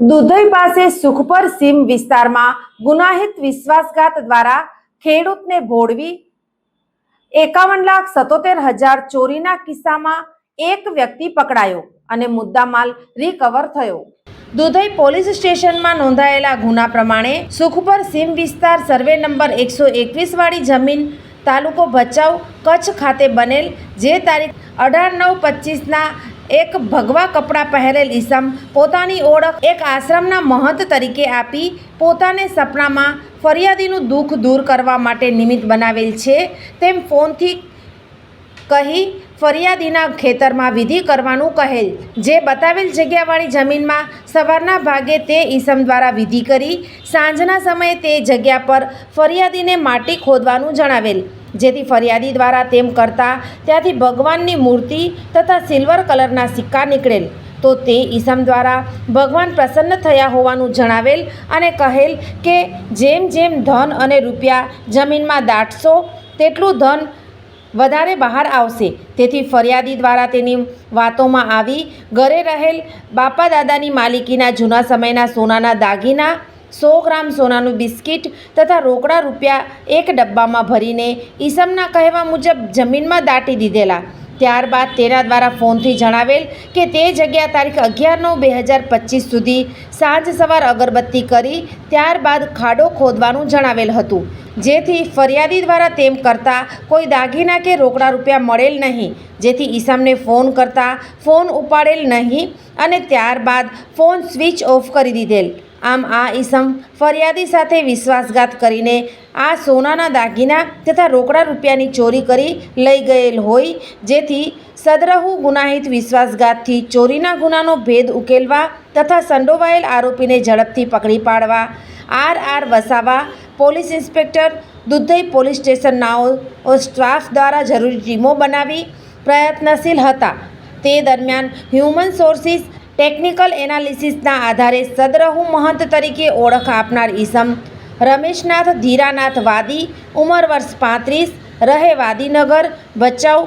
દુધઈ પાસે સુખપર સીમ વિસ્તારમાં ગુનાહિત વિશ્વાસઘાત દ્વારા ખેડૂતને ભોળવી એકાવન લાખ સત્તોતેર હજાર ચોરીના કિસ્સામાં એક વ્યક્તિ પકડાયો અને મુદ્દામાલ રિકવર થયો. દુધઈ પોલીસ સ્ટેશનમાં નોંધાયેલા ગુના પ્રમાણે સુખપર સીમ વિસ્તાર સર્વે નંબર એકસો એકવીસ વાળી જમીન તાલુકો ભચાઉ કચ્છ ખાતે બનેલ જે તારીખ અઢાર નવ પચીસના એક ભગવા કપડાં પહેરેલ ઈસમ પોતાની ઓળખ એક આશ્રમના મહંત તરીકે આપી પોતાને સપનામાં ફરિયાદીનું દુઃખ દૂર કરવા માટે નિમિત્ત બનાવેલ છે. તેમ ફોનથી કહી ફરિયાદીના ખેતરમાં વિધિ કરવાનું કહેલ, જે બતાવેલ જગ્યાવાળી જમીનમાં સવારના ભાગે તે ઈસમ દ્વારા વિધિ કરી સાંજના સમયે તે જગ્યા પર ફરિયાદીને માટી ખોદવાનું જણાવેલ. જેથી ફરિયાદી દ્વારા તેમ કરતા ત્યાંથી ભગવાનની મૂર્તિ તથા સિલ્વર કલરના સિક્કા નીકળેલ. તો તે ઈસમ દ્વારા ભગવાન પ્રસન્ન થયા હોવાનું જણાવેલ અને કહેલ કે જેમ જેમ ધન અને રૂપિયા જમીનમાં દાટશો, તેટલું ધન વધારે બહાર આવશે. તેથી ફરિયાદી દ્વારા તેની વાતોમાં આવી ઘરે રહેલ બાપા દાદાની માલિકીના જૂના સમયના સોનાના દાગીના સો ગ્રામ સોનાનું બિસ્કિટ તથા રોકડા રૂપિયા એક ડબ્બામાં ભરીને ઈસમના કહેવા મુજબ જમીનમાં દાટી દીધેલા. ત્યારબાદ તેના દ્વારા ફોનથી જણાવેલ કે તે જગ્યા તારીખ અગિયાર નવ બે હજાર પચીસ સુધી સાંજ સવાર અગરબત્તી કરી ત્યારબાદ ખાડો ખોદવાનું જણાવેલ હતું. જેથી ફરિયાદી દ્વારા તેમ કરતાં કોઈ દાગીના કે રોકડા રૂપિયા મળેલ નહીં. જેથી ઈસમને ફોન કરતાં ફોન ઉપાડેલ નહીં અને ત્યારબાદ ફોન સ્વિચ ઓફ કરી દીધેલ. આમ આ ઈસમ ફરિયાદી સાથે વિશ્વાસઘાત કરીને આ સોનાના દાગીના તથા રોકડા રૂપિયાની ચોરી કરી લઈ ગયેલ હોય, જેથી સદરહુ ગુનાહિત વિશ્વાસઘાતથી ચોરીના ગુનાનો ભેદ ઉકેલવા તથા સંડોવાયેલ આરોપીને ઝડપથી પકડી પાડવા R R Vasava, police inspector, Dudhai police સ્ટેશનનાઓ staff દ્વારા જરૂરી ટીમો બનાવી પ્રયત્નશીલ હતા. તે દરમિયાન હ્યુમન સોર્સિસ ટેકનિકલ એનાલિસિસના આધારે સદરહુ મહંત તરીકે ઓળખ આપનાર ઈસમ. રમેશનાથ ધીરાનાથ વાદી, ઉંમર વર્ષ પાંત્રીસ, રહે વાદીનગર, ભચાઉ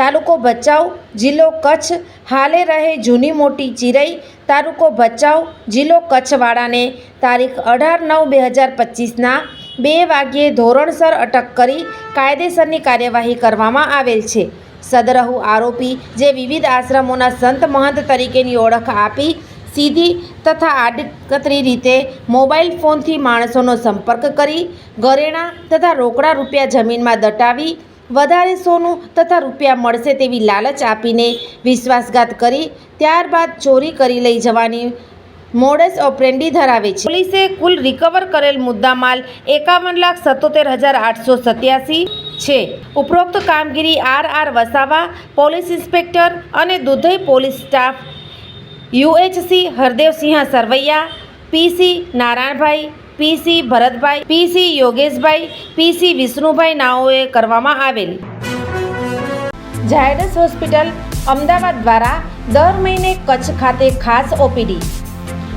તાલુકો ભચાઉ, જિલ્લો કચ્છ, હાલે રહે જૂની મોટી ચિરઈ, તાલુકો ભચાઉ, જિલ્લો કચ્છવાળાને તારીખ અઢાર નવ બે હજાર પચીસના બે વાગ્યે ધોરણસર અટક કરી કાયદેસરની કાર્યવાહી કરવામાં આવેલ છે. સદરહુ આરોપી જે વિવિધ આશ્રમોના સંત મહંત તરીકેની ઓળખ આપી, સીધી તથા આડકતરી રીતે મોબાઈલ ફોનથી માણસોનો સંપર્ક કરી, ઘરેણાં તથા રોકડા રૂપિયા જમીનમાં દટાવી, વધારે સોનું તથા રૂપિયા મળશે તેવી લાલચ આપીને વિશ્વાસઘાત કરી, ત્યારબાદ ચોરી કરી લઈ જવાની મોડસ ઓપરેન્ડી ધરાવે છે. પોલીસે કુલ રિકવર કરેલ મુદ્દામાલ એકાવન લાખ સત્તોતેર હજાર આઠસો સત્યાસી છે. ઉપરોક્ત કામગીરી R R Vasava, police inspector અને Dudhai police staff UHC Hardevsinh Sarvaiya, PC Narayanbhai, PC Bharatbhai, PC Yogeshbhai, PC Vishnubhai નાઓએ કરવામાં આવેલ. ઝાયડસ હોસ્પિટલ અમદાવાદ દ્વારા દર મહિને કચ્છ ખાતે ખાસ OPD.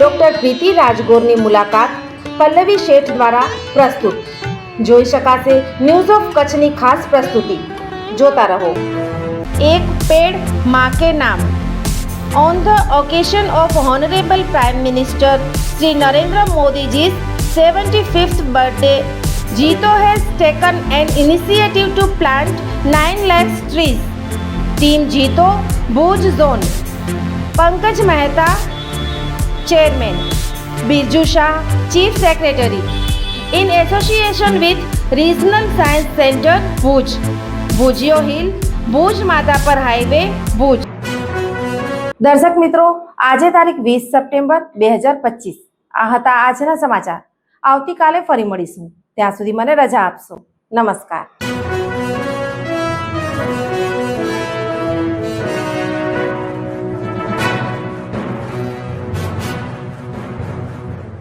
ડૉક્ટર પ્રીતિ રાજગોરની મુલાકાત પલ્લવી શેઠ દ્વારા પ્રસ્તુત જોઈ શકાશે ન્યૂઝ ઓફ કચ્છની ખાસ પ્રસ્તુતિ જોતા રહો એક પેડ માં કે નામ On the occasion of Honorable Prime Minister Sri Narendra Modi's 75th birthday, Jito has taken an initiative to plant 9 lakhs trees. Team Jito, Bhuj Zone. Pankaj Mehta, Chairman. Birju Shah, Chief Secretary. In association with Regional Science Center, Bhuj. Bhujio Hill, Bhuj Madapar Highway, Bhuj. દર્શક મિત્રો આજે તારીખ વીસ September બે હજાર પચીસ આ હતા આજના સમાચાર આવતીકાલે ફરી મળીશું ત્યાં સુધી મને રજા આપશો નમસ્કાર